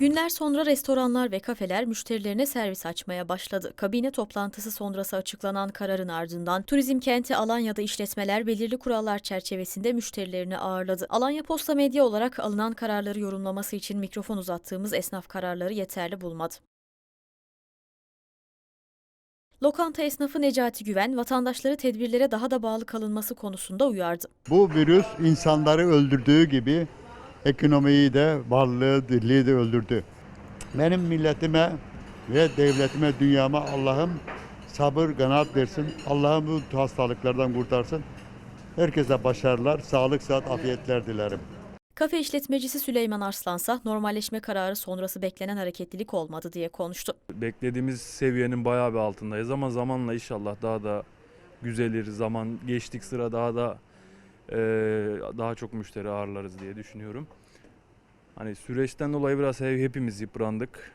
Günler sonra restoranlar ve kafeler müşterilerine servis açmaya başladı. Kabine toplantısı sonrası açıklanan kararın ardından turizm kenti Alanya'da işletmeler belirli kurallar çerçevesinde müşterilerini ağırladı. Alanya Posta Medya olarak alınan kararları yorumlaması için mikrofon uzattığımız esnaf kararları yeterli bulmadı. Lokanta esnafı Necati Güven, vatandaşları tedbirlere daha da bağlı kalınması konusunda uyardı. Bu virüs insanları öldürdüğü gibi ekonomiyi de, varlığı, dirliği de öldürdü. Benim milletime ve devletime, dünyama Allah'ım sabır, kanaat versin. Allah'ım bu hastalıklardan kurtarsın. Herkese başarılar, sağlık, sıhhat, afiyetler dilerim. Kafe işletmecisi Süleyman Arslansa normalleşme kararı sonrası beklenen hareketlilik olmadı diye konuştu. Beklediğimiz seviyenin bayağı bir altındayız ama zamanla inşallah daha da güzelir. Zaman geçtik sıra daha da eee, daha çok müşteri ağırlarız diye düşünüyorum. Hani süreçten dolayı biraz he- hepimiz yıprandık.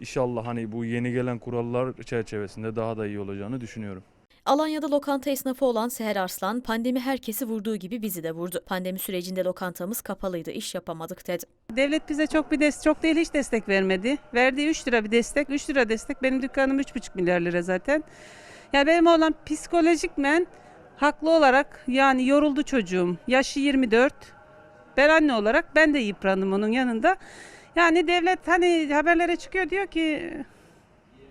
İnşallah hani bu yeni gelen kurallar çerçevesinde daha da iyi olacağını düşünüyorum. Alanya'da lokanta esnafı olan Seher Arslan, pandemi herkesi vurduğu gibi bizi de vurdu. Pandemi sürecinde lokantamız kapalıydı, iş yapamadık dedi. Devlet bize çok bir destek, çok değil hiç destek vermedi. Verdiği 3 lira bir destek, 3 lira destek. Benim dükkanım 3,5 milyar lira zaten. Ya benim olan psikolojikmen haklı olarak yani yoruldu çocuğum. Yaşı 24. Ben anne olarak ben de yıprandım onun yanında. Yani devlet hani haberlere çıkıyor diyor ki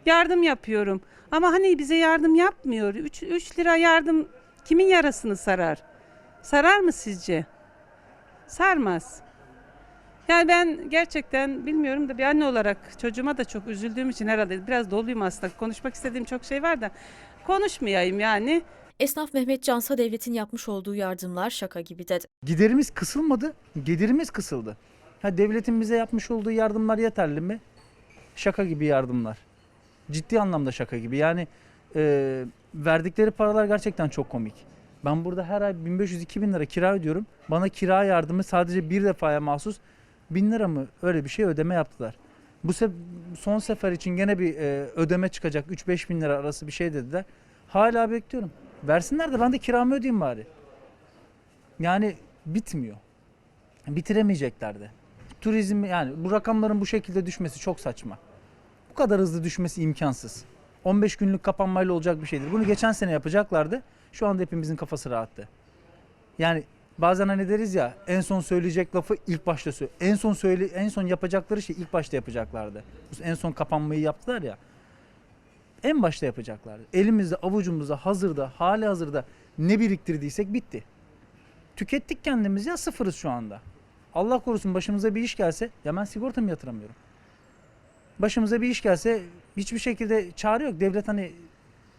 yardım yapıyorum. Ama hani bize yardım yapmıyor. 3, 3 lira yardım kimin yarasını sarar? Sarar mı sizce? Sarmaz. Yani ben gerçekten bilmiyorum da bir anne olarak çocuğuma da çok üzüldüğüm için herhalde biraz doluyum aslında. Konuşmak istediğim çok şey var da konuşmayayım yani. Esnaf Mehmet Cansa devletin yapmış olduğu yardımlar şaka gibi dedi. Giderimiz kısılmadı, gelirimiz kısıldı. Ha devletin bize yapmış olduğu yardımlar yeterli mi? Şaka gibi yardımlar. Ciddi anlamda şaka gibi. Yani e, verdikleri paralar gerçekten çok komik. Ben burada her ay 1500-2000 lira kira ödüyorum. Bana kira yardımı sadece bir defaya mahsus 1000 lira mı öyle bir şey ödeme yaptılar. Bu se- son sefer için gene bir e, ödeme çıkacak 3-5 bin lira arası bir şey dediler. Hala bekliyorum. Versinler de ben de kiramı ödeyeyim bari. Yani bitmiyor. Bitiremeyecekler de. Turizm yani bu rakamların bu şekilde düşmesi çok saçma. Bu kadar hızlı düşmesi imkansız. 15 günlük kapanmayla olacak bir şeydir. Bunu geçen sene yapacaklardı. Şu anda hepimizin kafası rahattı. Yani bazen hani deriz ya en son söyleyecek lafı ilk başta söyle. En son söyle en son yapacakları şey ilk başta yapacaklardı. En son kapanmayı yaptılar ya. En başta yapacaklardı. Elimizde, avucumuzda, hazırda, hali hazırda ne biriktirdiysek bitti. Tükettik kendimizi ya sıfırız şu anda. Allah korusun başımıza bir iş gelse ya ben sigortamı yatıramıyorum. Başımıza bir iş gelse hiçbir şekilde çare yok. Devlet hani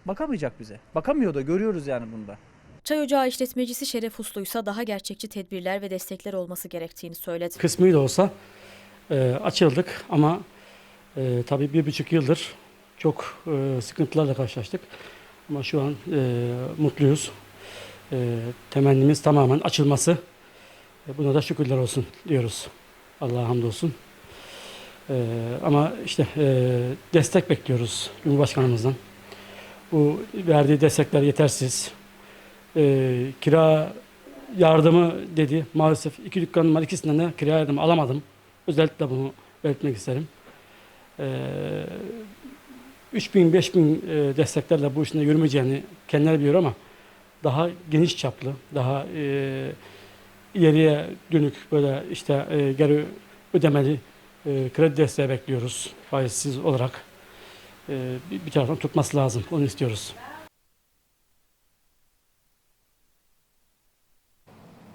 bakamayacak bize. Bakamıyor da görüyoruz yani bunda. Çay ocağı işletmecisi Şeref Usluysa daha gerçekçi tedbirler ve destekler olması gerektiğini söyledi. kısmı da olsa e, açıldık ama e, tabii bir buçuk yıldır çok e, sıkıntılarla karşılaştık. Ama şu an e, mutluyuz. E, temennimiz tamamen açılması. E, buna da şükürler olsun diyoruz. Allah'a hamdolsun. E, ama işte e, destek bekliyoruz Cumhurbaşkanımızdan. Bu verdiği destekler yetersiz. E, kira yardımı dedi. Maalesef iki dükkanım var ikisinden de kira yardımı alamadım. Özellikle bunu belirtmek isterim. Ee, 3000 5000 e, desteklerle bu işin yürümeyeceğini kendileri biliyor ama daha geniş çaplı, daha e, ileriye dönük böyle işte e, geri ödemeli e, kredi desteği bekliyoruz faizsiz olarak. E, bir, bir taraftan tutması lazım. Onu istiyoruz.